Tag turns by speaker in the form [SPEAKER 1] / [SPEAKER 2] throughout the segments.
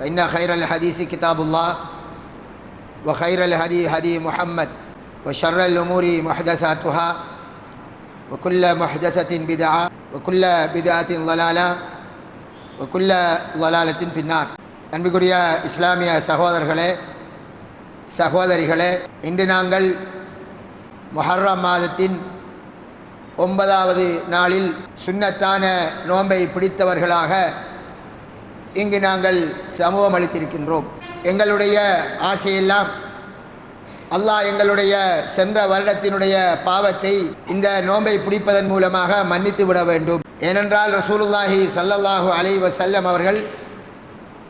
[SPEAKER 1] فإن خير الحديث كتاب الله وخير الهدي هدي محمد وشر الأمور محدثاتها وكل محدثة بدعة وكل بدعة ضلالة وكل ضلالة في النار அன்புக்குரிய இஸ்லாமிய சகோதரர்களே சகோதரிகளே இன்று நாங்கள் மொஹர்ரம் மாதத்தின் ஒன்பதாவது நாளில் சுன்னத்தான நோன்பை பிடித்தவர்களாக இங்கு நாங்கள் சமூகம் அளித்திருக்கின்றோம். எங்களுடைய ஆசையெல்லாம் அல்லாஹ் எங்களுடைய சென்ற வருடத்தினுடைய பாவத்தை இந்த நோன்பை பிடிப்பதன் மூலமாக மன்னித்து விட வேண்டும். ஏனென்றால் ரசூலுல்லாஹி சல்லல்லாஹு அலை வசல்லம் அவர்கள்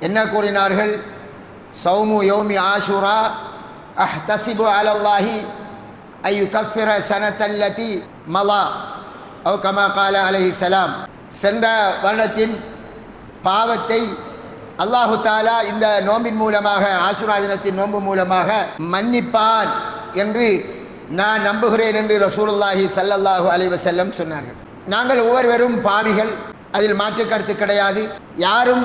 [SPEAKER 1] என்ன கூறினார்கள்? சௌமு யோமி ஆஷுரா அஹ் தசிபு அலல்லாஹி ஐயு கஃபிர சனத்தல்லதி மலா. அவ் கமா கால அலை சலாம் சென்ற வருடத்தின் பாவத்தை அல்லாஹு தாலா இந்த நோம்பின் மூலமாக ஆசுரா தினத்தின் நோன்பு மூலமாக மன்னிப்பான் என்று நான் நம்புகிறேன் என்று ரசூலுல்லாஹி சல்லல்லாஹு அலைவசல்லம் சொன்னார்கள். நாங்கள் ஒவ்வொருவரும் பாவிகள் அதில் மாற்று கருத்து கிடையாது. யாரும்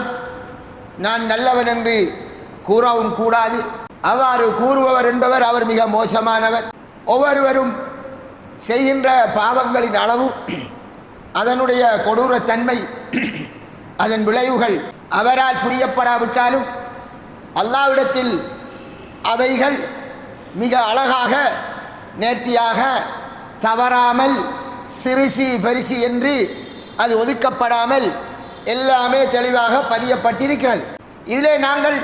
[SPEAKER 1] நான் நல்லவன் என்று கூறவும் கூடாது. அவ்வாறு கூறுபவர் என்பவர் அவர் மிக மோசமானவர். ஒவ்வொருவரும் செய்கின்ற பாவங்களின் அளவு அதனுடைய கொடூரத்தன்மை அதன் விளைவுகள் அவரால் புரியப்படாவிட்டாலும் அல்லாவிடத்தில் அவைகள் மிக அழகாக நேர்த்தியாக தவறாமல் சிறுசி பரிசு என்று அது ஒதுக்கப்படாமல் எல்லாமே தெளிவாக பதியப்பட்டிருக்கிறது. இதிலே நாங்கள்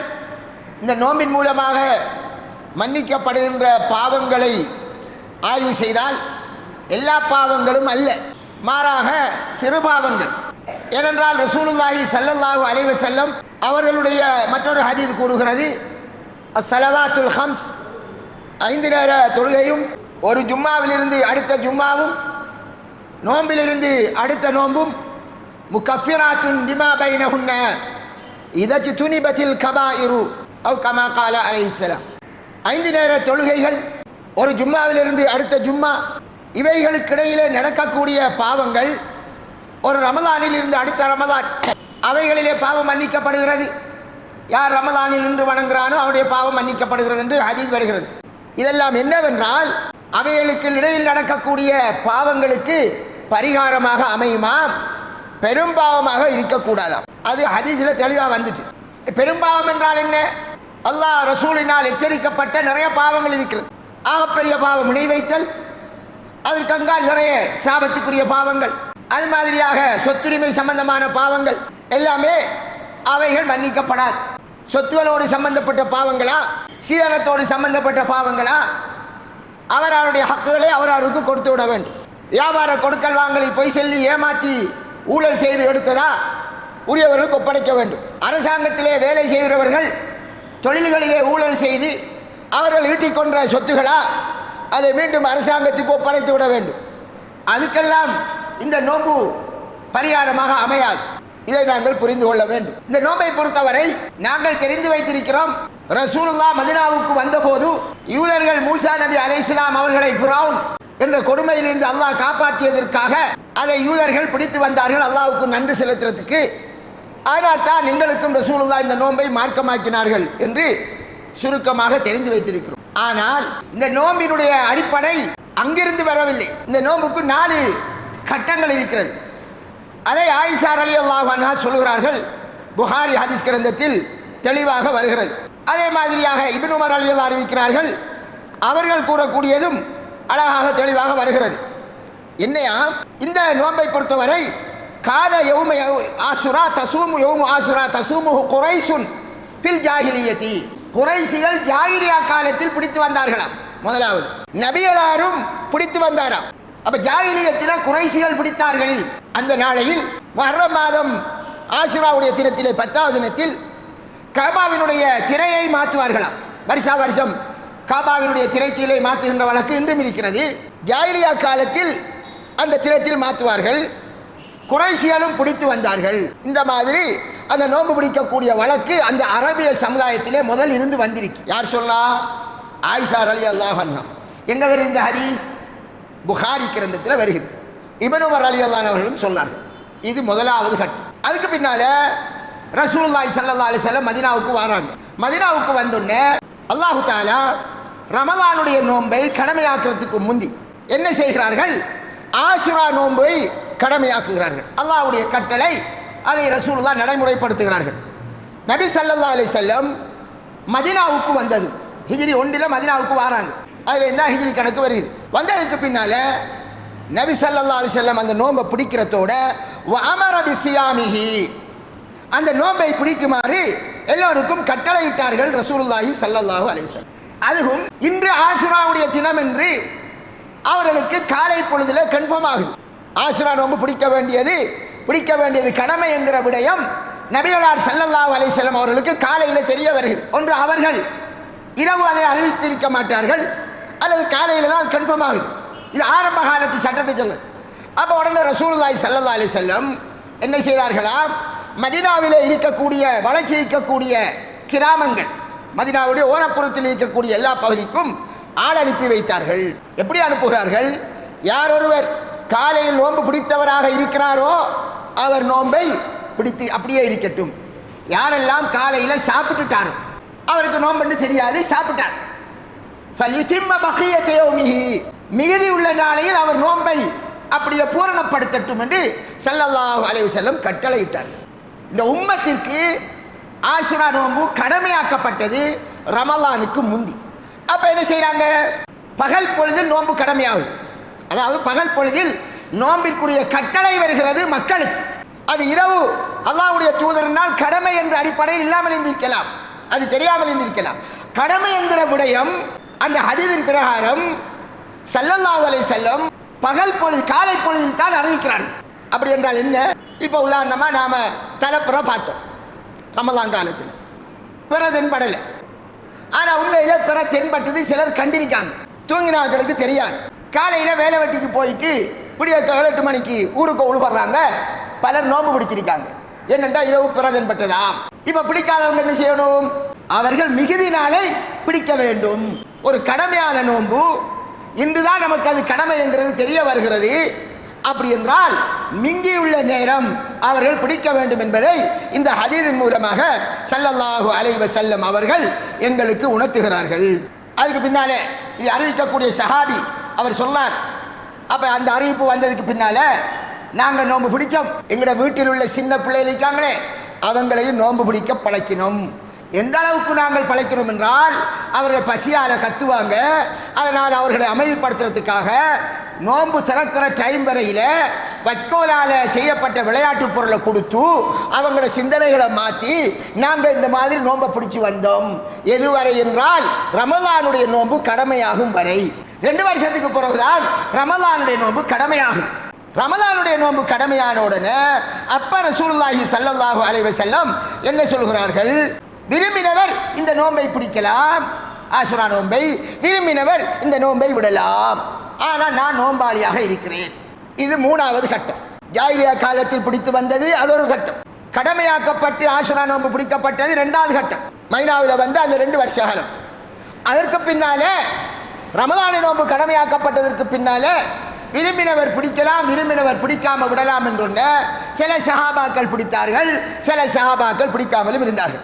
[SPEAKER 1] இந்த நோம்பின் மூலமாக மன்னிக்கப்படுகின்ற பாவங்களை ஆய்வு செய்தால் எல்லா பாவங்களும் அல்ல. மாறாக சிறு பாவங்கள். ஏனென்றால் ரசூலுல்லாஹி சல்லல்லாஹு அலைவ செல்லம் அவர்களுடைய மற்றொரு ஹதீத் கூறுகிறது சலவாத்துல் ஹம்ஸ். ஐந்து நேர தொழுகையும் ஒரு ஜும்மாவிலிருந்து அடுத்த ஜும்மாவும் நோம்பிலிருந்து அடுத்த நோம்பும் முக்கஃபிராத்துன் டிமா பைனஹுன்ன இதச்சு துணிபத்தில் கபா இரு அவ் கமா கால அலைஹிஸ்ஸலாம் ஐந்து நேர தொழுகைகள் ஒரு ஜும்மாவிலிருந்து அடுத்த ஜும்மா இவைகளுக்கிடையிலே நடக்கக்கூடிய பாவங்கள் ஒரு ரமதானில் இருந்து அடுத்த ரமதான் அவைகளிலே பாவம் மன்னிக்கப்படுகிறது. யார் ரமதானில் நின்று வணங்குறானோ அவருடைய பாவம் மன்னிக்கப்படுகிறது என்று ஹதீஸ் வருகிறது. இதெல்லாம் என்னவென்றால் அவைகளுக்கு இடையில் நடக்கக்கூடிய பாவங்களுக்கு பரிகாரமாக அமையுமாம் பெரும்பாவமாக இருக்கக்கூடாதாம். அது ஹதீஸில் தெளிவாக வந்துட்டு. பெரும்பாவம் என்றால் என்ன? அல்லாஹ் ரசூலினால் எச்சரிக்கப்பட்ட நிறைய பாவங்கள் இருக்கிறது. ஆகப்பெரிய பாவம் இணை வைத்தல் அதற்கங்கால் நிறைய சாபத்துக்குரிய பாவங்கள். அது மாதிரியாக சொத்துரிமை சம்பந்தமான பாவங்கள் எல்லாமே அவைகள் மன்னிக்கப்படாது. சொத்துகளோடு சம்பந்தப்பட்ட பாவங்களா? சீதனத்தோடு சம்பந்தப்பட்ட பாவங்களா? அவர் அவருடைய ஹக்குகளை அவர் அவருக்கு கொடுத்து விட வேண்டும். வியாபார கொடுக்கல் வாங்கலில் பொய் சொல்லி ஏமாற்றி ஊழல் செய்து எடுத்ததா? உரியவர்களுக்கு ஒப்படைக்க வேண்டும். அரசாங்கத்திலே வேலை செய்கிறவர்கள் தொழில்களிலே ஊழல் செய்து அவர்கள் ஈட்டிக்கொன்ற சொத்துகளா? அதை மீண்டும் அரசாங்கத்துக்கு ஒப்படைத்து விட வேண்டும். அதுக்கெல்லாம் இந்த நோன்பு பரிகாரமாக அமையாது. இதை நாங்கள் புரிந்து கொள்ள வேண்டும். இந்த நோன்பை பொறுத்தவரை நாங்கள் தெரிந்து வைத்திருக்கிறோம் ரசூலுல்லா மதினாவுக்கு வந்தபோது யூதர்கள் மூசா நபி அலைஹிஸ்ஸலாம் அவர்களை புறாவும் என்ற கொடுமையிலிருந்து அல்லாஹ் காப்பாற்றியதற்காக அதை யூதர்கள் பிடித்து வந்தார்கள். அல்லாவுக்கு நன்றி செலுத்துறதுக்கு. அதனால் தான் எங்களுக்கும் ரசூலுல்லா இந்த நோன்பை மார்க்கமாக்கினார்கள் என்று சுருக்கமாக தெரிந்து வைத்திருக்கிறோம். ஆனால் இந்த நோம்பினுடைய அடிப்படை அங்கிருந்து வரவில்லை. இந்த நோம்புக்கு நாலு கட்டங்கள் இருக்கிறது. அதை ஆயிஷார் அலி அல்லாஹ் சொல்கிறார்கள் புகாரி ஹதீஸ் கிரந்தத்தில் தெளிவாக வருகிறது. அதே மாதிரியாக இபின் உமர் அலி அல்லா அறிவிக்கிறார்கள் அவர்கள் கூறக்கூடியதும் அழகாக தெளிவாக வருகிறது. என்னையா இந்த நோன்பை பொறுத்தவரை காத யௌம ஆசுரா தசூமு யௌமு ஆசுரா தசூமு குறைசுன் பில் ஜாகிலியத்தி குறைசிகள் ஜாகிரியா காலத்தில் பிடித்து வந்தார்களாம். முதலாவது நபிகளாரும் பிடித்து வந்தாராம். அப்ப ஜாகிலியத்தில குறைசிகள் பிடித்தார்கள். அந்த நாளையில் மர மாதம் ஆசிராவுடைய தினத்திலே பத்தாவது தினத்தில் கபாவினுடைய திரையை மாற்றுவார்களாம். வருஷா வருஷம் காபாவினுடைய திரைச்சீலை மாற்றுகின்ற வழக்கு இன்றும் இருக்கிறது. ஜாயிலியா காலத்தில் அந்த திரத்தில் மாற்றுவார்கள். குறைசிகளும் பிடித்து வந்தார்கள். இந்த மாதிரி அந்த நோன்பு பிடிக்கக்கூடிய வழக்கு அந்த அரபிய சமுதாயத்திலே முதல் இருந்து வந்திருக்கு. யார் சொல்லா ஆயிஷா அலி அல்லாஹ் எங்க வருது இந்த புகாரி கிரந்தத்தில் வருகிறது. இபனுமர் அலி அல்லான் அவர்களும் சொன்னார்கள். இது முதலாவது கட்டம். அதுக்கு பின்னால ரசூல்லாய் சல்லா அலைஹி வஸல்லம் மதினாவுக்கு வராங்க. மதினாவுக்கு வந்தோடனே அல்லாஹு தாலா ரமலானுடைய நோன்பை கடமையாக்குறதுக்கு முந்தி என்ன செய்கிறார்கள்? ஆசுரா நோன்பை கடமையாக்குகிறார்கள். அல்லாஹுடைய கட்டளை அதை ரசூல்லா நடைமுறைப்படுத்துகிறார்கள். நபி சல்லா அலி செல்லம் மதினாவுக்கு வந்தது. ஹிஜிரி ஒன்றில் மதினாவுக்கு வராங்க. அதில் என்ன ஹிஜ்ரி கணக்கு வருது? வந்ததுக்கு பின்னால நபி சல்லா அலைஹி செல்லம் அந்த நோன்பை பிடிக்கிறதோட அமர பிசியாமிஹி அந்த நோன்பை பிடிக்குமாறு எல்லோருக்கும் கட்டளையிட்டார்கள் ரசூலுல்லாஹி சல்லல்லாஹு அலிசல் அதுவும் இன்று ஆசுராவுடைய தினம் என்று அவர்களுக்கு காலை பொழுதில் கன்ஃபார்ம் ஆகுது. ஆசுரா நோன்பு பிடிக்க வேண்டியது பிடிக்க வேண்டியது கடமை என்கிற விடயம் நபிகளார் ஸல்லல்லாஹு அலிசல்லம் அவர்களுக்கு காலையில் தெரிய வருகிறது. ஒன்று அவர்கள் இரவு அதை அறிவித்திருக்க மாட்டார்கள் அல்லது காலையில் தான் அது கன்ஃபார்ம் ஆகுது. இது ஆரம்ப காலத்து சட்டத்தை சொல்ல. அப்போ உடனே ரசூல்லாய் ஸல்லல்லாஹு அலி செல்லம் என்ன செய்தார்களா? மதினாவில் இருக்கக்கூடிய வளர்ச்சி இருக்கக்கூடிய கிராமங்கள் மதினாவுடைய ஓரப்புறத்தில் இருக்கக்கூடிய எல்லா பகுதிக்கும் ஆள் அனுப்பி வைத்தார்கள். எப்படி அனுப்புகிறார்கள்? யார் ஒருவர் காலையில் நோன்பு பிடித்தவராக இருக்கிறாரோ அவர் நோன்பை பிடித்து அப்படியே இருக்கட்டும். யாரெல்லாம் காலையில் சாப்பிட்டுட்டாரோ அவருக்கு நோன்புன்னு தெரியாது சாப்பிட்டார். ஃபலியுத்திம்ம பக்கியத்த யௌமிஹி. மிகுதி உள்ள நாளையில் அவர் நோன்பை அப்படியே பூரணப்படுத்தட்டும் என்று ஸல்லல்லாஹு அலைவு செல்லம் கட்டளையிட்டார். இந்த உம்மத்திற்கு ஆசுரா நோன்பு கடமையாக்கப்பட்டது ரமலானுக்கு முந்தி. அப்போ என்ன செய்கிறாங்க பகல் பொழுதில் நோன்பு கடமையாகுது. அதாவது பகல் பொழுதில் நோன்பிற்குரிய கட்டளை வருகிறது மக்களுக்கு. அது இரவு அல்லாவுடைய தூதரினால் கடமை என்ற அடிப்படையில் இல்லாமல் இருந்திருக்கலாம். அது தெரியாமல் இருந்திருக்கலாம். கடமை என்கிற விடயம் அந்த ஹதீதின் பிரகாரம் ஸல்லல்லாஹு செல்லும் பகல் பொழுது காலை பொழுதில் தான் அறிவிக்கிறார்கள். அப்படி என்றால் என்ன? இப்போ உதாரணமா நாம தலைப்புற பார்த்தோம். ரமலான் காலத்தில். பிற தென்படலை. ஆனால் உண்மையில பிற தென்பட்டது சிலர் கண்டிருக்காங்க. தூங்கினாக்களுக்கு தெரியாது. காலையில் வேலை வெட்டிக்கு போயிட்டு விடிய எட்டு மணிக்கு ஊருக்கு உழுபடுறாங்க பலர் நோன்பு பிடிச்சிருக்காங்க. என்னென்றா இரவு பிற தென்பட்டதா? இப்போ பிடிக்காதவங்க என்ன செய்யணும்? அவர்கள் மிகுதி நாளை பிடிக்க வேண்டும். ஒரு கடமையான நோன்பு. இன்றுதான் நமக்கு அது கடமை என்றது தெரிய வருகிறது. அப்படி என்றால் மிஞ்சியுள்ள நேரம் அவர்கள் பிடிக்க வேண்டும் என்பதை இந்த ஹதீரின் மூலமாக சல்லல்லாஹு அலைவ செல்லம் அவர்கள் எங்களுக்கு உணர்த்துகிறார்கள். அதுக்கு பின்னாலே இது அறிவிக்கக்கூடிய சஹாபி அவர் சொன்னார். அப்ப அந்த அறிவிப்பு வந்ததுக்கு பின்னால நாங்கள் நோன்பு பிடிச்சோம். எங்களோட வீட்டில் உள்ள சின்ன பிள்ளைகள் இருக்காங்களே அவங்களையும் நோன்பு பிடிக்க பழக்கினோம். எந்த அளவுக்கு நாங்கள் பழைக்கிறோம் என்றால் அவர்கள் பசியால் கத்துவாங்க. அதனால் அவர்களை அமைதிப்படுத்துறதுக்காக நோன்பு திறக்கிற டைம் வரையில் வைக்கோலால் செய்யப்பட்ட விளையாட்டு பொருளை கொடுத்து அவங்களோட சிந்தனைகளை மாற்றி நாங்கள் இந்த மாதிரி நோன்பை பிடிச்சி வந்தோம். எதுவரை என்றால் ரமலானுடைய நோன்பு கடமையாகும் வரை. ரெண்டு வருஷத்துக்கு பிறகுதான் ரமலானுடைய நோன்பு கடமையாகும். ரமலானுடைய நோன்பு கடமையான உடனே அப்ப ரசூல்லாஹி ஸல்லல்லாஹு அலைஹி என்ன சொல்கிறார்கள்? விரும்பினவர் இந்த நோன்பை பிடிக்கலாம். ஆசுரா நோன்பை விரும்பினவர் இந்த நோன்பை விடலாம். ஆனால் நான் நோன்பாளியாக இருக்கிறேன். இது மூணாவது கட்டம். ஜாயிலியா காலத்தில் பிடித்து வந்தது அது ஒரு கட்டம். கடமையாக்கப்பட்டு ஆசுரா நோன்பு பிடிக்கப்பட்டது ரெண்டாவது கட்டம். மைனாவில் வந்து அந்த ரெண்டு வருஷ காலம். அதற்கு பின்னாலே ரமதான நோன்பு கடமையாக்கப்பட்டதற்கு பின்னாலே விரும்பினவர் பிடிக்கலாம் விரும்பினவர் பிடிக்காமல் விடலாம் என்று சில சகாபாக்கள் பிடித்தார்கள் சில சஹாபாக்கள் பிடிக்காமலும் இருந்தார்கள்.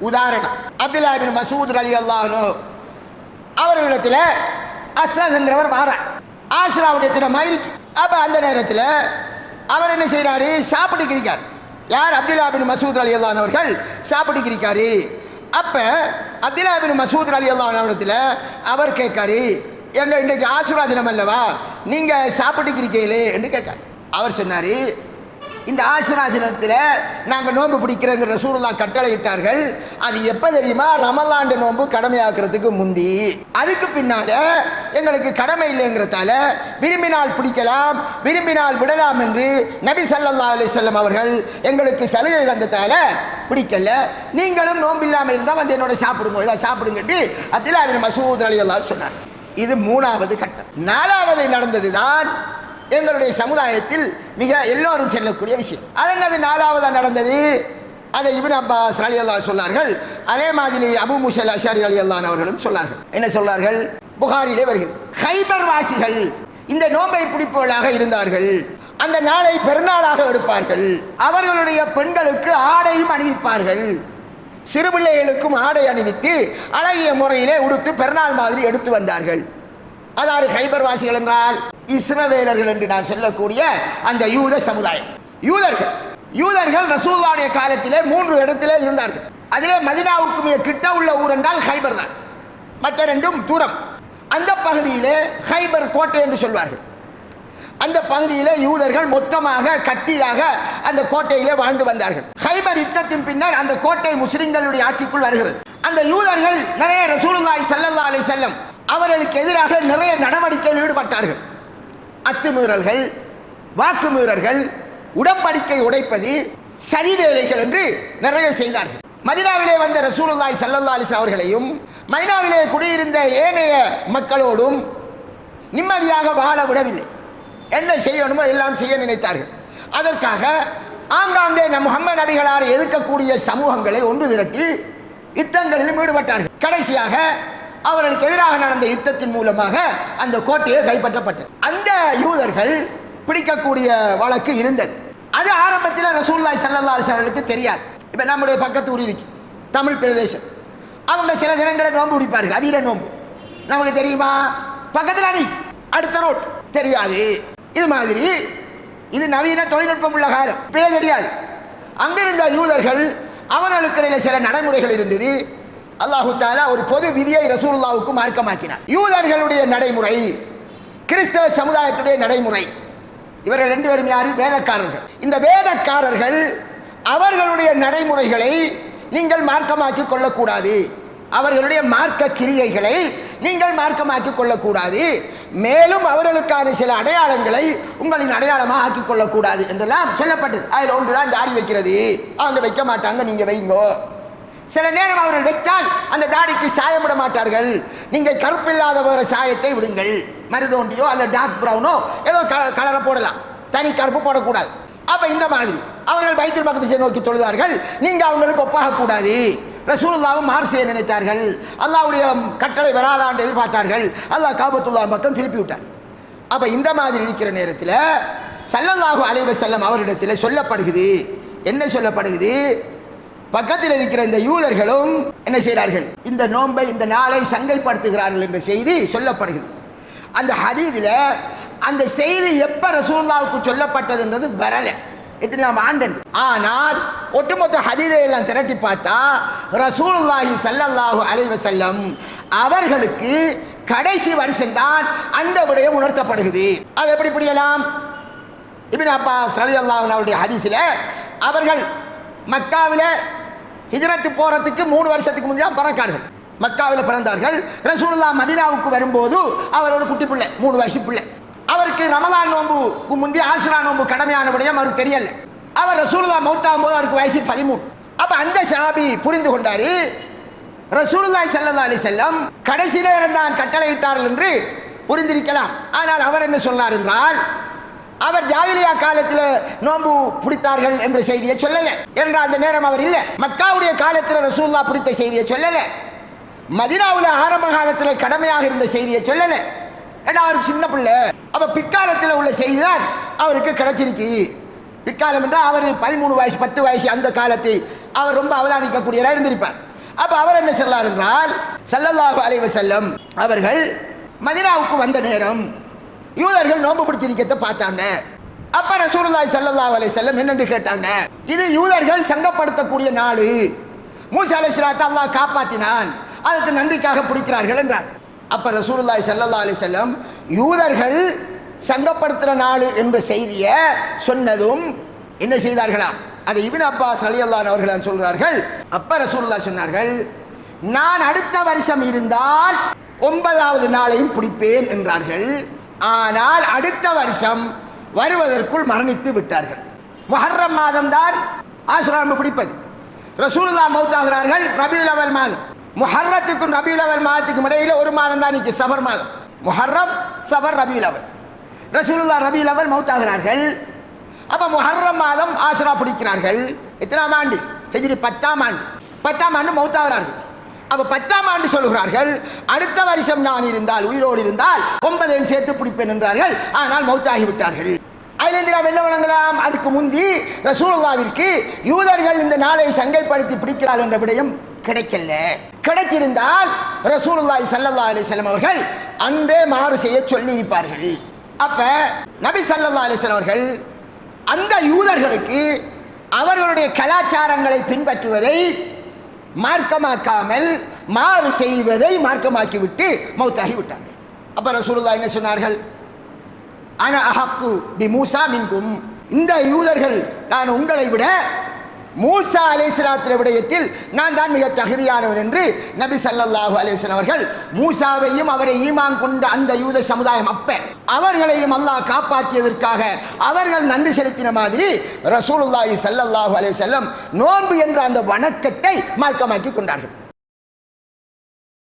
[SPEAKER 1] உதாரணம். அப்துல்லாபின் மசூத் அலி அல்லாஹனு அவர்களிடத்தில் அஸ்ஸத் வாரார். ஆசிராவுடைய தினமாக ஆயிருக்கு அப்போ அந்த நேரத்தில் அவர் என்ன செய்கிறாரு சாப்பிட்டு இருக்கார். யார்? அப்துல்லாபின் மசூத் அலி அல்லான் அவர்கள் சாப்பிட்டு இருக்காரு. அப்போ அப்துல்லாபின் மசூத் அலி அல்லான் அவரிடத்தில் அவர் கேட்காரு எங்கள் இன்றைக்கு ஆசிர்வாதினம் தினம் அல்லவா? நீங்கள் சாப்பிட்டு இருக்கீங்களே? என்று கேட்கார். அவர் சொன்னார் இந்த ஆசுரா தினத்தில் நாங்கள் நோன்பு பிடிக்கிறோங்கிற ரசூலுல்லாஹ் கட்டளை இட்டார்கள் அது எப்போ தெரியுமா? ரமலாண்டு நோன்பு கடமையாக்குறதுக்கு முந்தி. அதுக்கு பின்னால எங்களுக்கு கடமை இல்லைங்கிறதால விரும்பினால் பிடிக்கலாம் விரும்பினால் விடலாம் என்று நபி ஸல்லல்லாஹு அலி செல்லம் அவர்கள் எங்களுக்கு சலுகை தந்ததால பிடிக்கல. நீங்களும் நோன்பு இல்லாமல் இருந்தால் வந்து என்னோட சாப்பிடுங்க இதை சாப்பிடுங்கட்டு அதில் அவர் மசூத் அலி சொன்னார். இது மூணாவது கட்டம். நாலாவது நடந்ததுதான் எங்களுடைய சமுதாயத்தில் மிக எல்லோரும் செல்லக்கூடிய விஷயம். அது என்னது? நடந்தது? அதை இபின் அப்பாஸ் அலி அல்லா சொன்னார்கள். அதே மாதிரி அபு முசல் அஷாரி அலி அல்லான் அவர்களும் சொன்னார்கள். என்ன சொன்னார்கள்? புகாரிலே வருகிறது. ஹைபர் வாசிகள் இந்த நோன்பை பிடிப்பவர்களாக இருந்தார்கள். அந்த நாளை பெருநாளாக எடுப்பார்கள். அவர்களுடைய பெண்களுக்கு ஆடையும் அணிவிப்பார்கள். சிறு பிள்ளைகளுக்கும் ஆடை அணிவித்து அழகிய முறையிலே உடுத்து பெருநாள் மாதிரி எடுத்து வந்தார்கள். அதாவது ஹைபர் வாசிகள் என்றால் இஸ்ரவேலர்கள் என்று நான் சொல்லக்கூடிய அந்த யூத சமுதாயம். யூதர்கள். யூதர்கள் ரசூல்லாவுடைய காலத்திலே மூன்று இடத்திலே இருந்தார்கள். அதிலே மதினாவுக்கு மிக கிட்ட உள்ள ஊர் என்றால் ஹைபர் தான். மற்ற ரெண்டும் தூரம். அந்த பகுதியிலே ஹைபர் கோட்டை என்று சொல்வார்கள். அந்த பகுதியிலே யூதர்கள் மொத்தமாக கட்டியாக அந்த கோட்டையிலே வாழ்ந்து வந்தார்கள். ஹைபர் யுத்தத்தின் பின்னர் அந்த கோட்டை முஸ்லிம்களுடைய ஆட்சிக்குள் வருகிறது. அந்த யூதர்கள் நிறைய ரசூலுல்லாய் செல்லல்லாலை அலைஹி அவர்களுக்கு எதிராக நிறைய நடவடிக்கையில் ஈடுபட்டார்கள். அத்துமீறல்கள் வாக்குமீறல்கள் உடம்படிக்கை உடைப்பது சரி வேலைகள் என்று நிறைய செய்தார்கள். மதினாவிலே வந்த ரசூலுல்லாய் சல்லல்லா அலைஹி அவர்களையும் மதினாவிலே குடியிருந்த ஏனைய மக்களோடும் நிம்மதியாக வாழ விடவில்லை. என்ன செய்யணுமோ எல்லாம் செய்ய நினைத்தார்கள். அதற்காக ஆங்காங்கே நம் முகமது நபிகளார் எதிர்க்கக்கூடிய சமூகங்களை ஒன்று திரட்டி யுத்தங்களிலும் ஈடுபட்டார்கள். கடைசியாக அவர்களுக்கு எதிராக நடந்த யுத்தத்தின் மூலமாக அந்த கோட்டையை கைப்பற்றப்பட்டது. அந்த யூதர்கள் பிடிக்கக்கூடிய வழக்கு இருந்தது. அது ஆரம்பத்தில் ரசூல்லாய் சல்லல்லா அலிஸ்வர்களுக்கு தெரியாது. இப்போ நம்முடைய பக்கத்து ஊர் இருக்கு தமிழ் பிரதேசம். அவங்க சில தினங்களை நோன்பு பிடிப்பார்கள் அவீர நோன்பு. நமக்கு தெரியுமா? பக்கத்தில் அணி அடுத்த ரோட். தெரியாது. இது மாதிரி இது நவீன தொழில்நுட்பம் உள்ள காலம். பேர் தெரியாது. அங்கிருந்த யூதர்கள் அவர்களுக்கு இடையில சில நடைமுறைகள் இருந்தது. அல்லாஹு தாலா ஒரு பொது விதியை ரசூல்லாவுக்கு மார்க்கமாக்கினார். யூதர்களுடைய நடைமுறை கிறிஸ்தவ சமுதாயத்துடைய நடைமுறை. இவர்கள் ரெண்டு பேரும் யாரும் வேதக்காரர்கள். இந்த வேதக்காரர்கள் அவர்களுடைய நடைமுறைகளை நீங்கள் மார்க்கமாக்கி கொள்ளக்கூடாது. அவர்களுடைய மார்க்க கிரியைகளை நீங்கள் மார்க்கமாக்கி கொள்ளக்கூடாது. மேலும் அவர்களுக்கான சில அடையாளங்களை உங்களின் அடையாளமாக ஆக்கிக் கொள்ளக்கூடாது என்றெல்லாம் சொல்லப்பட்டது. அதில் ஒன்று தான் தாடி வைக்கிறது. அவங்க வைக்க மாட்டாங்க நீங்கள் வைங்கோ. சில நேரம் அவர்கள் வச்சால் அந்த தாடிக்கு சாயம் விட மாட்டார்கள். நீங்கள் கருப்பில்லாத வேற சாயத்தை விடுங்கள். மருதோண்டியோ அல்ல டார்க் ப்ரௌனோ ஏதோ கலரை போடலாம். தனி கருப்பு போடக்கூடாது. அப்போ இந்த மாதிரி அவர்கள் பைத்துல் பக்கத்தை நோக்கி தொழுதார்கள். நீங்கள் அவங்களுக்கு ஒப்பாகக்கூடாது. ரசூலுல்லாவும் மாறு செய்ய நினைத்தார்கள். அல்லாவுடைய கட்டளை வராதான்னு எதிர்பார்த்தார்கள். அல்லாஹ் காபத்துல்லா பக்கம் திருப்பி விட்டார் அப்போ இந்த மாதிரி இருக்கிற நேரத்தில் சல்லல்லாஹு அலைஹி செல்லம் அவரிடத்தில் சொல்லப்படுகிறது. என்ன சொல்லப்படுகிறது? பக்கத்தில் இருக்கிற இந்த யூதர்களும் என்ன செய்கிறார்கள்? இந்த நோன்பை இந்த நாளை சங்கல்படுத்துகிறார்கள் என்ற செய்தி சொல்லப்படுகிறது. அந்த ஹதீதில் அந்த செய்தி எப்போ ரசூல்லாவுக்கு சொல்லப்பட்டதுன்றது வரலை. எத்தனாம் ஆண்டன். ஆனால் ஒட்டுமொத்த ஹதீதை எல்லாம் திரட்டி பார்த்தா ரசூலுல்லாஹி சல்லல்லாஹு அலைவ செல்லம் அவர்களுக்கு கடைசி வருஷம்தான் அந்த விடயம் உணர்த்தப்படுகிறது. அது எப்படி புரியலாம்? இபின் அப்பாஸ் ரலியல்லாஹு அவருடைய ஹதீஸில் அவர்கள் மக்காவில் ஹிஜரத்து போகிறதுக்கு மூணு வருஷத்துக்கு முந்தைய பறக்கார்கள் மக்காவில் பிறந்தார்கள். ரசூல்லா மதினாவுக்கு வரும்போது அவர் ஒரு குட்டி பிள்ளை மூணு வயசு பிள்ளை. அவருக்கு ரமலான் நோம்புக்கு முந்தைய ஆசுரா நோம்பு கடமையான விடயம் அவருக்கு தெரியல. அவர் ரசூல்லா மௌத்தாகும் போது அவருக்கு வயசு பதிமூணு. அப்போ அந்த சாபி புரிந்து கொண்டாரு ரசூலுல்லாஹி ஸல்லல்லாஹு அலி செல்லம் கடைசி நேரம் தான் கட்டளையிட்டார்கள் என்று புரிந்திருக்கலாம். ஆனால் அவர் என்ன சொன்னார் என்றால் அவர் ஜாவிலியா காலத்தில் நோன்பு பிடித்தார்கள் என்ற செய்தியை சொல்லல. என்ற அந்த நேரம் அவர் இல்லை. மக்காவுடைய காலத்தில் ரசூல்லா பிடித்த செய்தியை சொல்லல. மதினாவில் ஆரம்ப காலத்தில் கடமையாக இருந்த செய்தியை சொல்லல. ஏன்னா அவருக்கு சின்ன பிள்ளை. அப்ப பிற்காலத்தில் உள்ள செய்தி தான் அவருக்கு கிடைச்சிருக்கு. பிற்காலம் என்றால் அவர் பதிமூணு வயசு பத்து வயசு அந்த காலத்தை அவர் ரொம்ப அவதானிக்கக்கூடியவராக இருந்திருப்பார். அப்ப அவர் என்ன சொல்லார் என்றால் சல்லல்லாஹு அலைவசல்லம் அவர்கள் மதினாவுக்கு வந்த நேரம் யூதர்கள் நோன்பு பிடிச்சிருக்கிறத பார்த்தாங்க. அப்ப ரசூலுல்லாஹி ஸல்லல்லாஹு அலை செல்லம் என்னென்று கேட்டாங்க? இது யூதர்கள் சங்கப்படுத்தக்கூடிய நாடு. மூசா அலைஹிஸ்ஸலாத்தை அல்லாஹ் காப்பாத்தினான். அதுக்கு நன்றிக்காக பிடிக்கிறார்கள் என்றார் அப்ப ரசூலுல்லாஹி ஸல்லல்லாஹு அலை செல்லம் யூதர்கள் சங்கப்படுத்துற நாள் என்ற செய்தியை சொன்னதும் என்ன செய்தார்களாம் அதை இபின் அப்பாஸ் ரலியல்லாஹு அல்லான் அவர்கள் சொல்றார்கள். அப்ப ரசூல்லா சொன்னார்கள் நான் அடுத்த வருஷம் இருந்தால் ஒன்பதாவது நாளையும் பிடிப்பேன் என்றார்கள். ஆனால் அடுத்த வருஷம் வருவதற்குள் மரணித்து விட்டார்கள். முஹர்ரம் மாதம் தான் பிடிப்பது ரசூலுல்லா மௌத்தாகிறார்கள் ரபியுல் அவல் மாதம். முஹர்ரத்துக்கும் ரபியுல் அவல் மாதத்துக்கும் இடையில ஒரு மாதம் தான் நிற்கும் சபர் மாதம். முஹர்ரம் சபர் ரபியுல் அவல் ரசூலுல்லா ரபியுல் அவல் மௌத்தாகிறார்கள். அப்போ முஹர்ரம் மாதம் ஆசுரா பிடிக்கிறார்கள். எத்தனாம் ஆண்டு? ஹெஜ்ரி பத்தாம் ஆண்டு. பத்தாம் ஆண்டு மௌத்தாகிறார்கள். அப்ப பத்தாம் ஆண்டு சொல்கிறார்கள் அடுத்த வருஷம் நான் இருந்தால் உயிரோடு இருந்தால் ஒன்பதையும் சேர்த்து பிடிப்பேன் என்றார்கள். ஆனால் மௌத்தாகி விட்டார்கள். அதிலிருந்து நாம் என்ன வழங்கலாம்? அதுக்கு முந்தி ரசூலுல்லாவிற்கு யூதர்கள் இந்த நாளை சங்கைப்படுத்தி பிடிக்கிறாள் என்ற விடயம் கிடைக்கல. கிடைச்சிருந்தால் ரசூலுல்லாய் சல்லல்லா அலைஹி வஸல்லம் அவர்கள் அன்றே மாறு செய்ய சொல்லி இருப்பார்கள் அப்ப நபி சல்லல்லா அலைஹி அவர்கள் அந்த யூதர்களுக்கு அவர்களுடைய கலாச்சாரங்களை பின்பற்றுவதை மார்க்கமாக்காமல் மாறு செய்வதை மார்க்கமாக்கிவிட்டு மௌத்தாகி விட்டார்கள். அப்புறம் ரசூலுல்லாஹ் என்ன சொன்னார்கள்? அன அஹக்கு பி மூசா மின்கும். இந்த யூதர்கள் நான் உங்களை விட மூசா அலைஹிஸ்ஸலாத்தின் விடயத்தில் நான் தான் மிக தகுதியானவர் என்று நபி ஸல்லல்லாஹு அலிஸ்லாம் அவர்கள் மூசாவையும் அவரை ஈமான் கொண்ட அந்த யூத சமுதாயம் அப்ப அவர்களையும் அல்லாஹ் காப்பாற்றியதற்காக அவர்கள் நன்றி செலுத்தின மாதிரி ரசூலுல்லாஹி ஸல்லல்லாஹு அலைஹி செல்லம் நோன்பு என்ற அந்த வணக்கத்தை மார்க்கமாக்கி கொண்டார்கள்.